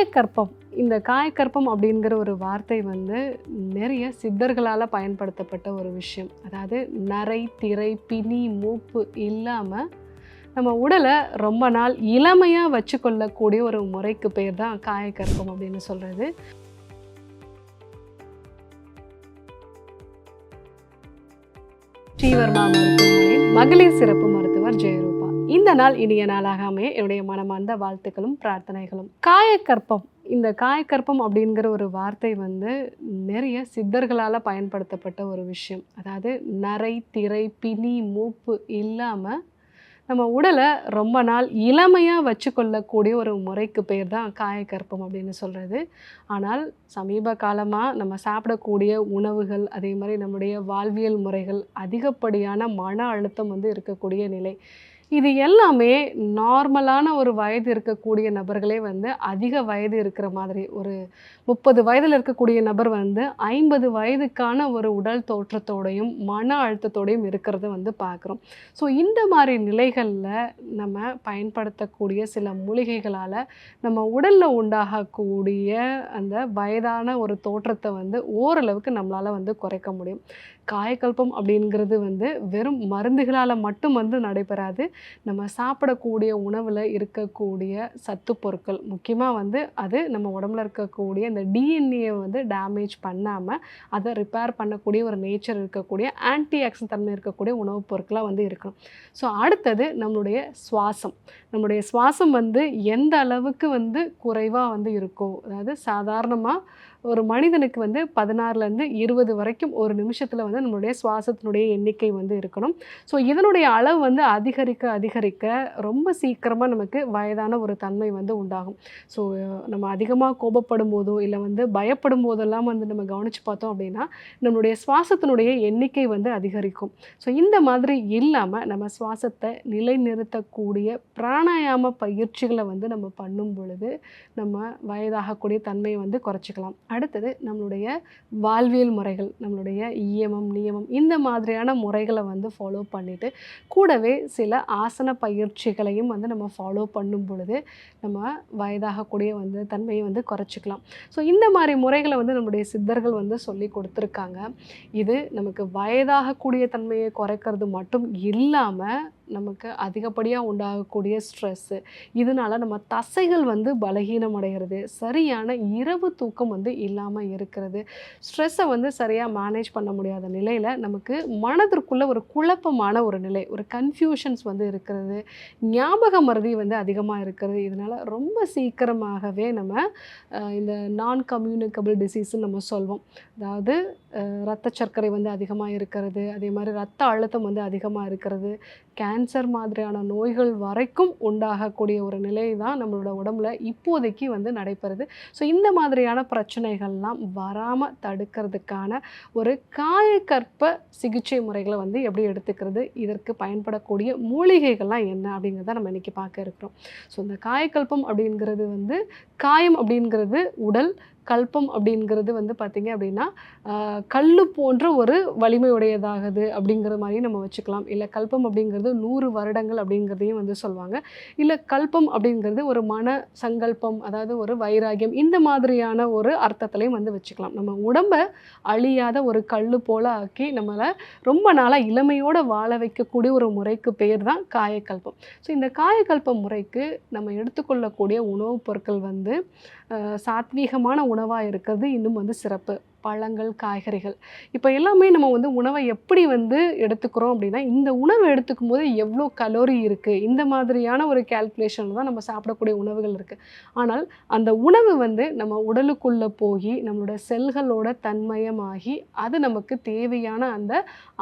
காயக்கற்பம் இந்த காயக்கற்பம் அப்படிங்கிற ஒரு வார்த்தை வந்து நிறைய சித்தர்களால் பயன்படுத்தப்பட்ட ஒரு விஷயம். அதாவது நரை திரை பிணி மூப்பு இல்லாமல் நம்ம உடலை ரொம்ப நாள் இளமையாக வச்சுக்கொள்ளக்கூடிய ஒரு முறைக்கு பேர் தான் காயக்கற்பம் அப்படின்னு சொல்கிறது ஸ்ரீவர்மா மருத்துவமனையின் மகளிர் சிறப்பு மருத்துவர் ஜெயரூ இந்த நாள் இனிய நாளாக அமைய என்னுடைய மனமார்ந்த வாழ்த்துக்களும் பிரார்த்தனைகளும். காயக்கற்பம். இந்த காயக்கற்பம் அப்படிங்கிற ஒரு வார்த்தை வந்து நிறைய சித்தர்களால் பயன்படுத்தப்பட்ட ஒரு விஷயம். அதாவது நரை திரை பிணி மூப்பு இல்லாமல் நம்ம உடலை ரொம்ப நாள் இளமையாக வச்சுக்கொள்ளக்கூடிய ஒரு முறைக்கு பேர் தான் காயக்கற்பம் அப்படின்னு சொல்கிறது ஆனால் சமீப காலமாக நம்ம சாப்பிடக்கூடிய உணவுகள் அதே மாதிரி நம்முடைய வாழ்வியல் முறைகள் அதிகப்படியான மன அழுத்தம் வந்து இருக்கக்கூடிய நிலை. இது எல்லாமே நார்மலான ஒரு வயது இருக்கக்கூடிய நபர்களே வந்து அதிக வயது இருக்கிற மாதிரி ஒரு முப்பது வயதில் இருக்கக்கூடிய நபர் வந்து ஐம்பது வயதுக்கான ஒரு உடல் தோற்றத்தோடையும் மன அழுத்தத்தோடையும் இருக்கிறத வந்து பார்க்குறோம். ஸோ இந்த மாதிரி நிலைகளில் நம்ம பயன்படுத்தக்கூடிய சில மூலிகைகளால் நம்ம உடலில் உண்டாகக்கூடிய அந்த வயதான ஒரு தோற்றத்தை வந்து ஓரளவுக்கு நம்மளால் வந்து குறைக்க முடியும். காயக்கல்பம் அப்படிங்கிறது வந்து வெறும் மருந்துகளால் மட்டும் வந்து நடைபெறாது. நம்ம சாப்பிடக்கூடிய உணவில் இருக்கக்கூடிய சத்து பொருட்கள் முக்கியமாக வந்து அது நம்ம உடம்புல இருக்கக்கூடிய இந்த டிஎன்ஏ வந்து டேமேஜ் பண்ணாமல் அதை ரிப்பேர் பண்ணக்கூடிய ஒரு நேச்சர் இருக்கக்கூடிய ஆன்டி ஆக்சிடென்ட் தன்மை இருக்கக்கூடிய உணவுப் பொருட்களாக வந்து இருக்கணும். ஸோ அடுத்தது நம்மளுடைய சுவாசம். நம்மளுடைய சுவாசம் வந்து எந்த அளவுக்கு வந்து குறைவாக வந்து இருக்கோ அதாவது சாதாரணமாக ஒரு மனிதனுக்கு வந்து பதினாறுலேருந்து இருபது வரைக்கும் ஒரு நிமிஷத்தில் வந்து நம்மளுடைய சுவாசத்தினுடைய எண்ணிக்கை வந்து இருக்கணும். ஸோ இதனுடைய அளவு வந்து அதிகரிக்க அதிகரிக்க ரொம்ப சீக்கிரமாக நமக்கு வயதான ஒரு தன்மை வந்து உண்டாகும். ஸோ நம்ம அதிகமாக கோபப்படும் போதோ இல்லை வந்து பயப்படும் போதெல்லாம் வந்து நம்ம கவனித்து பார்த்தோம் அப்படின்னா நம்மளுடைய சுவாசத்தினுடைய எண்ணிக்கை வந்து அதிகரிக்கும். ஸோ இந்த மாதிரி இல்லாமல் நம்ம சுவாசத்தை நிலைநிறுத்தக்கூடிய பிராணாயாம பயிற்சிகளை வந்து நம்ம பண்ணும் பொழுது நம்ம வயதாகக்கூடிய தன்மையை வந்து குறைச்சிக்கலாம். அடுத்தது நம்மளுடைய வாழ்வியல் முறைகள் நம்மளுடைய இயமம் நியமம் இந்த மாதிரியான முறைகளை வந்து ஃபாலோ பண்ணிவிட்டு கூடவே சில ஆசன பயிற்சிகளையும் வந்து நம்ம ஃபாலோ பண்ணும் பொழுது நம்ம வயதாகக்கூடிய வந்து தன்மையை வந்து குறைச்சிக்கலாம். ஸோ இந்த மாதிரி முறைகளை வந்து நம்முடைய சித்தர்கள் வந்து சொல்லி கொடுத்துருக்காங்க. இது நமக்கு வயதாகக்கூடிய தன்மையை குறைக்கிறது மட்டும் இல்லாமல் நமக்கு அதிகப்படியாக உண்டாகக்கூடிய ஸ்ட்ரெஸ்ஸு இதனால நம்ம தசைகள் வந்து பலகீனம் அடைகிறது சரியான இரவு தூக்கம் வந்து இல்லாமல் இருக்கிறது. ஸ்ட்ரெஸ்ஸை வந்து சரியாக மேனேஜ் பண்ண முடியாத நிலையில் நமக்கு மனதிற்குள்ளே ஒரு குழப்பமான ஒரு நிலை ஒரு கன்ஃபியூஷன்ஸ் வந்து இருக்கிறது. ஞாபக மருதி வந்து அதிகமாக இருக்கிறது. இதனால் ரொம்ப சீக்கிரமாகவே நம்ம இந்த நான் கம்யூனிகபிள் டிசீஸ்ன்னு நம்ம சொல்வோம். அதாவது ரத்த சர்க்கரை வந்து அதிகமாக இருக்கிறது. அதே மாதிரி ரத்த அழுத்தம் வந்து அதிகமாக இருக்கிறது. கேன்சர் மாதிரியான நோய்கள் வரைக்கும் உண்டாகக்கூடிய ஒரு நிலை தான் நம்மளோட உடம்புல இப்போதைக்கு வந்து நடைபெறுது. ஸோ இந்த மாதிரியான பிரச்சனைகள்லாம் வராமல் தடுக்கிறதுக்கான ஒரு காயக்கற்ப சிகிச்சை முறைகளை வந்து எப்படி எடுத்துக்கிறது? இதற்கு பயன்படக்கூடிய மூலிகைகள்லாம் என்ன அப்படிங்கிறத நம்ம இன்னைக்கு பார்க்க இருக்கிறோம். ஸோ இந்த காயக்கல்பம் அப்படிங்கிறது வந்து காயம் அப்படிங்கிறது உடல் கல்பம் அப்படிங்கிறது வந்து பார்த்திங்க அப்படின்னா கல் போன்ற ஒரு வலிமையுடையதாகுது அப்படிங்கிற மாதிரி நம்ம வச்சுக்கலாம். இல்லை கல்பம் அப்படிங்கிறது நூறு வருடங்கள் அப்படிங்கிறதையும் வந்து சொல்லுவாங்க. இல்லை கல்பம் அப்படிங்கிறது ஒரு மன சங்கல்பம் அதாவது ஒரு வைராகியம் இந்த மாதிரியான ஒரு அர்த்தத்திலையும் வந்து வச்சுக்கலாம். நம்ம உடம்பை அழியாத ஒரு கல் போல ஆக்கி நம்மளை ரொம்ப நாளாக இளமையோடு வாழ வைக்கக்கூடிய ஒரு முறைக்கு பேர் தான் காயக்கல்பம். ஸோ இந்த காயக்கல்பம் முறைக்கு நம்ம எடுத்துக்கொள்ளக்கூடிய உணவுப் பொருட்கள் வந்து சாத்வீகமான உணவு உணவாக இருக்கிறது இன்னும் வந்து சிறப்பு. பழங்கள் காய்கறிகள். இப்போ எல்லாமே நம்ம வந்து உணவை எப்படி வந்து எடுத்துக்கிறோம் அப்படின்னா இந்த உணவு எடுத்துக்கும் போது எவ்வளோ கலோரி இருக்குது இந்த மாதிரியான ஒரு கேல்குலேஷன் தான் நம்ம சாப்பிடக்கூடிய உணவுகள் இருக்குது ஆனால் அந்த உணவு வந்து நம்ம உடலுக்குள்ளே போய் நம்மளோட செல்களோட தன்மயமாகி அது நமக்கு தேவையான அந்த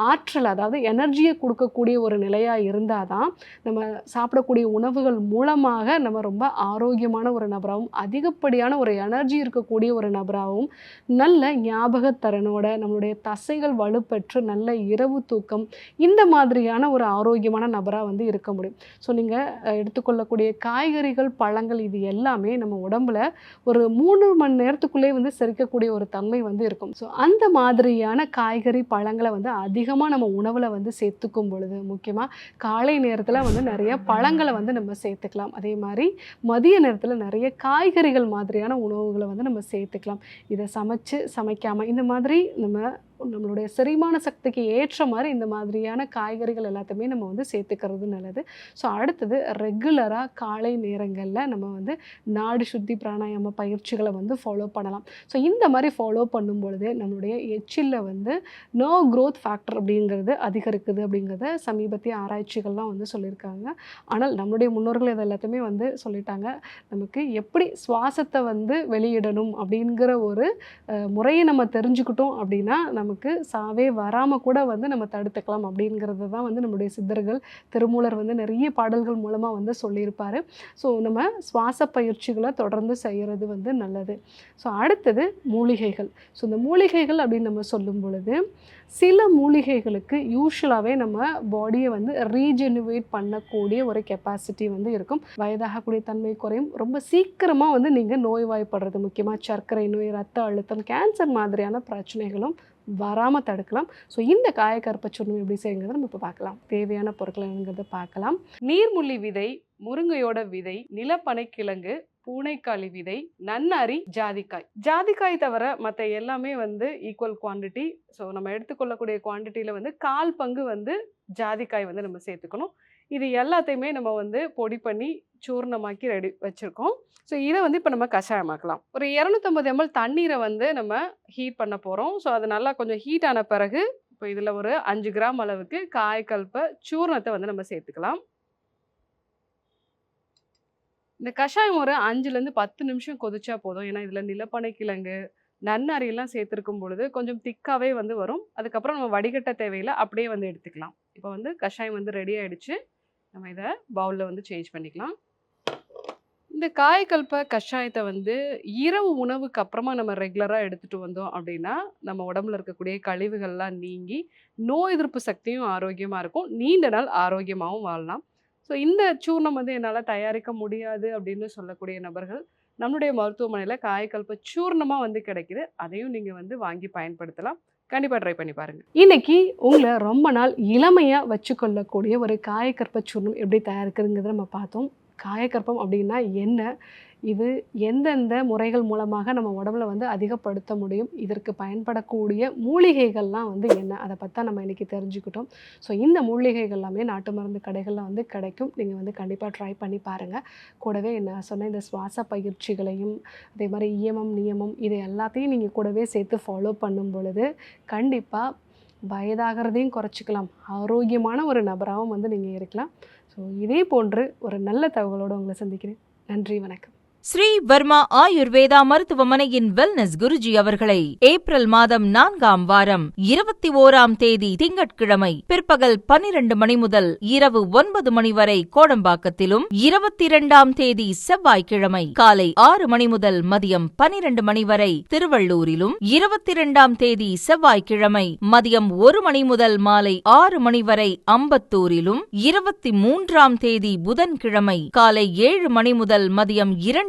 ஆற்றல் அதாவது எனர்ஜியை கொடுக்கக்கூடிய ஒரு நிலையாக இருந்தால் தான் நம்ம சாப்பிடக்கூடிய உணவுகள் மூலமாக நம்ம ரொம்ப ஆரோக்கியமான ஒரு நபராகவும் அதிகப்படியான ஒரு எனர்ஜி இருக்கக்கூடிய ஒரு நபராகவும் நல்ல ஞாபகத்தரனோட நம்மளுடைய தசைகள் வலுப்பெற்று நல்ல இரவு தூக்கம் இந்த மாதிரியான ஒரு ஆரோக்கியமான நபராக வந்து இருக்க முடியும். ஸோ நீங்கள் எடுத்துக்கொள்ளக்கூடிய காய்கறிகள் பழங்கள் இது எல்லாமே நம்ம உடம்புல ஒரு மூணு மணி நேரத்துக்குள்ளே வந்து செரிக்கக்கூடிய ஒரு தன்மை வந்து இருக்கும். ஸோ அந்த மாதிரியான காய்கறி பழங்களை வந்து அதிகமாக நம்ம உணவில் வந்து சேர்த்துக்கும் பொழுது முக்கியமாக காலை நேரத்தில் வந்து நிறைய பழங்களை வந்து நம்ம சேர்த்துக்கலாம். அதே மாதிரி மதிய நேரத்தில் நிறைய காய்கறிகள் மாதிரியான உணவுகளை வந்து நம்ம சேர்த்துக்கலாம். இதை சமைச்சு சமைக்காமல் இந்த மாதிரி நம்ம நம்மளுடைய செரிமான சக்திக்கு ஏற்ற மாதிரி இந்த மாதிரியான காய்கறிகள் எல்லாத்தையுமே நம்ம வந்து சேர்த்துக்கிறது நல்லது. ஸோ அடுத்தது ரெகுலராக காலை நேரங்களில் நம்ம வந்து நாடு சுத்தி பிராணாயாம பயிற்சிகளை வந்து ஃபாலோ பண்ணலாம். ஸோ இந்த மாதிரி ஃபாலோ பண்ணும் பொழுது நம்மளுடைய எச்சிலில் வந்து நோ க்ரோத் ஃபேக்டர் அப்படிங்கிறது அதிகரிக்குது அப்படிங்கிறத சமீபத்திய ஆராய்ச்சிகள்லாம் வந்து சொல்லியிருக்காங்க. ஆனால் நம்மளுடைய முன்னோர்கள் இது எல்லாத்தையுமே வந்து சொல்லிட்டாங்க. நமக்கு எப்படி சுவாசத்தை வந்து வெளியிடணும் அப்படிங்கிற ஒரு முறையை நம்ம தெரிஞ்சுக்கிட்டோம் அப்படின்னா நம்ம நமக்கு சாவே வராமல் கூட வந்து நம்ம தடுத்துக்கலாம் அப்படிங்கிறது தான் வந்து நம்முடைய சித்தர்கள் திருமூலர் வந்து நிறைய பாடல்கள் மூலமாக வந்து சொல்லியிருப்பார். ஸோ நம்ம சுவாச பயிற்சிகளை தொடர்ந்து செய்கிறது வந்து நல்லது. ஸோ அடுத்தது மூலிகைகள். ஸோ இந்த மூலிகைகள் அப்படின்னு நம்ம சொல்லும் பொழுது சில மூலிகைகளுக்கு யூஸ்வலாகவே நம்ம பாடியை வந்து ரீஜெனுவேட் பண்ணக்கூடிய ஒரு கெப்பாசிட்டி வந்து இருக்கும். வயதாகக்கூடிய தன்மை குறையும். ரொம்ப சீக்கிரமாக வந்து நீங்கள் நோய்வாய்ப்படுறது முக்கியமாக சர்க்கரை நோய் ரத்த அழுத்தம் கேன்சர் மாதிரியான பிரச்சனைகளும் வராமல் தடுக்கலாம். ஸோ இந்த காயக்கருப்பை சுண்ணம் எப்படி செய்யுங்கிறத நம்ம இப்போ பார்க்கலாம். தேவையான பொருட்கள் என்னங்கிறத பார்க்கலாம். நீர்முள்ளி விதை முருங்கையோட விதை நிலப்பனைக்கிழங்கு பூனைக்காளி விதை நன்னாரி ஜாதிக்காய். ஜாதிக்காய் தவிர மற்ற எல்லாமே வந்து ஈக்குவல் குவாண்டிட்டி ஸோ நம்ம எடுத்துக்கொள்ளக்கூடிய குவாண்டிட்டியில் வந்து கால் பங்கு வந்து ஜாதிக்காய் வந்து நம்ம சேர்த்துக்கணும். இது எல்லாத்தையுமே நம்ம வந்து பொடி பண்ணி சூர்ணமாக்கி ரெடி வச்சுருக்கோம். ஸோ இதை வந்து இப்போ நம்ம கஷாயமாக்கலாம். ஒரு இரநூத்தம்பது எம்எல் தண்ணீரை வந்து நம்ம ஹீட் பண்ண போகிறோம் ஸோ அது நல்லா கொஞ்சம் ஹீட் ஆன பிறகு இப்போ இதில் ஒரு அஞ்சு கிராம் அளவுக்கு காய்கல்ப சூர்ணத்தை வந்து நம்ம சேர்த்துக்கலாம். இந்த கஷாயம் ஒரு அஞ்சுலேருந்து பத்து நிமிஷம் கொதிச்சா போதும். ஏன்னா இதில் நிலப்பனை கிழங்கு நன்னரியெல்லாம் சேர்த்துருக்கும் பொழுது கொஞ்சம் திக்காகவே வந்து வரும். அதுக்கப்புறம் நம்ம வடிகட்ட தேவையில்லை அப்படியே வந்து எடுத்துக்கலாம். இப்போ வந்து கஷாயம் வந்து ரெடி ஆகிடுச்சு நம்ம இதை பவுலில் வந்து சேஞ்ச் பண்ணிக்கலாம். இந்த காயக்கல்ப கஷாயத்தை வந்து இரவு உணவுக்கு அப்புறமா நம்ம ரெகுலராக எடுத்துகிட்டு வந்தோம் அப்படின்னா நம்ம உடம்புல இருக்கக்கூடிய கழிவுகள்லாம் நீங்கி நோய் எதிர்ப்பு சக்தியும் ஆரோக்கியமாக இருக்கும். நீண்ட நாள் ஆரோக்கியமாகவும் வாழலாம். ஸோ இந்த சூர்ணம் வந்து என்னால் தயாரிக்க முடியாது அப்படின்னு சொல்லக்கூடிய நபர்கள் நம்மளுடைய மருத்துவமனையில் காயக்கல்ப சூர்ணமாக வந்து கிடைக்குது. அதையும் நீங்கள் வந்து வாங்கி பயன்படுத்தலாம். கண்டிப்பாக ட்ரை பண்ணி பாருங்கள் இன்னைக்கு உங்களை ரொம்ப நாள் இளமையாக வச்சுக்கொள்ளக்கூடிய ஒரு காயக்கற்ப சூர்ணம் எப்படி தயாரிக்கிறதுங்கிறத நம்ம பார்த்தோம். காயக்கற்பம் அப்படின்னா என்ன? இது எந்தெந்த முறைகள் மூலமாக நம்ம உடம்புல வந்து அதிகப்படுத்த முடியும்? இதற்கு பயன்படக்கூடிய மூலிகைகள்லாம் வந்து என்ன? அதை பற்றி நம்ம இன்றைக்கி தெரிஞ்சுக்கிட்டோம். ஸோ இந்த மூலிகைகள் எல்லாமே நாட்டு மருந்து கடைகளில் வந்து கிடைக்கும். நீங்கள் வந்து கண்டிப்பாக ட்ரை பண்ணி பாருங்கள் கூடவே நான் சொன்ன இந்த சுவாச பயிற்சிகளையும் அதே மாதிரி இயமம் நியமம் இது எல்லாத்தையும் நீங்கள் கூடவே சேர்த்து ஃபாலோ பண்ணும் பொழுது கண்டிப்பாக வயதாகிறதையும் குறைச்சிக்கலாம். ஆரோக்கியமான ஒரு நபராகவும் வந்து நீங்கள் இருக்கலாம். ஸோ இதே போன்று ஒரு நல்ல தகவலோடு உங்களை சந்திக்கிறேன். நன்றி வணக்கம். ஸ்ரீ வர்மா ஆயுர்வேதா மருத்துவமனையின் வெல்னஸ் குருஜி அவர்களை ஏப்ரல் மாதம் நான்காம் வாரம் இருபத்தி ஓராம் தேதி திங்கட்கிழமை பிற்பகல் பன்னிரண்டு மணி முதல் இரவு ஒன்பது மணி வரை கோடம்பாக்கத்திலும் இருபத்தி இரண்டாம் தேதி செவ்வாய்க்கிழமை காலை ஆறு மணி முதல் மதியம் பனிரெண்டு மணி வரை திருவள்ளூரிலும் இருபத்தி இரண்டாம் தேதி செவ்வாய்க்கிழமை மதியம் ஒரு மணி முதல் மாலை ஆறு மணி வரை அம்பத்தூரிலும் இருபத்தி மூன்றாம் தேதி புதன்கிழமை காலை ஏழு மணி முதல் மதியம் இரண்டு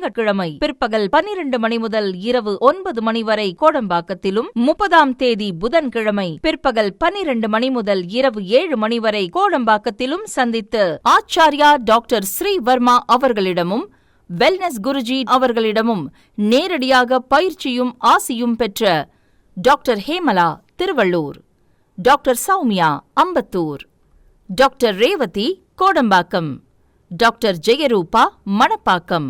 திங்கட்கிழமை பிற்பகல் பன்னிரண்டு மணி முதல் இரவு ஒன்பது மணி வரை கோடம்பாக்கத்திலும் முப்பதாம் தேதி புதன்கிழமை பிற்பகல் பன்னிரண்டு மணி முதல் இரவு ஏழு மணி வரை கோடம்பாக்கத்திலும் சந்தித்து ஆச்சாரியா டாக்டர் ஸ்ரீவர்மா அவர்களிடமும் வெல்னஸ் குருஜி அவர்களிடமும் நேரடியாக பயிற்சியும் ஆசியும் பெற்ற doctor Hemala Tiruvallur doctor Soumya Ambattur doctor Revathi Kodambakkam doctor Jayarupa Manapakkam.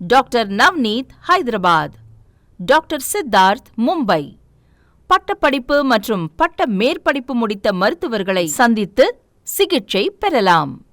Doctor Navneet Hyderabad doctor Siddharth Mumbai பட்டப்படிப்பு மற்றும் பட்ட மேற்படிப்பு முடித்த மருத்துவர்களை சந்தித்து சிகிச்சை பெறலாம்.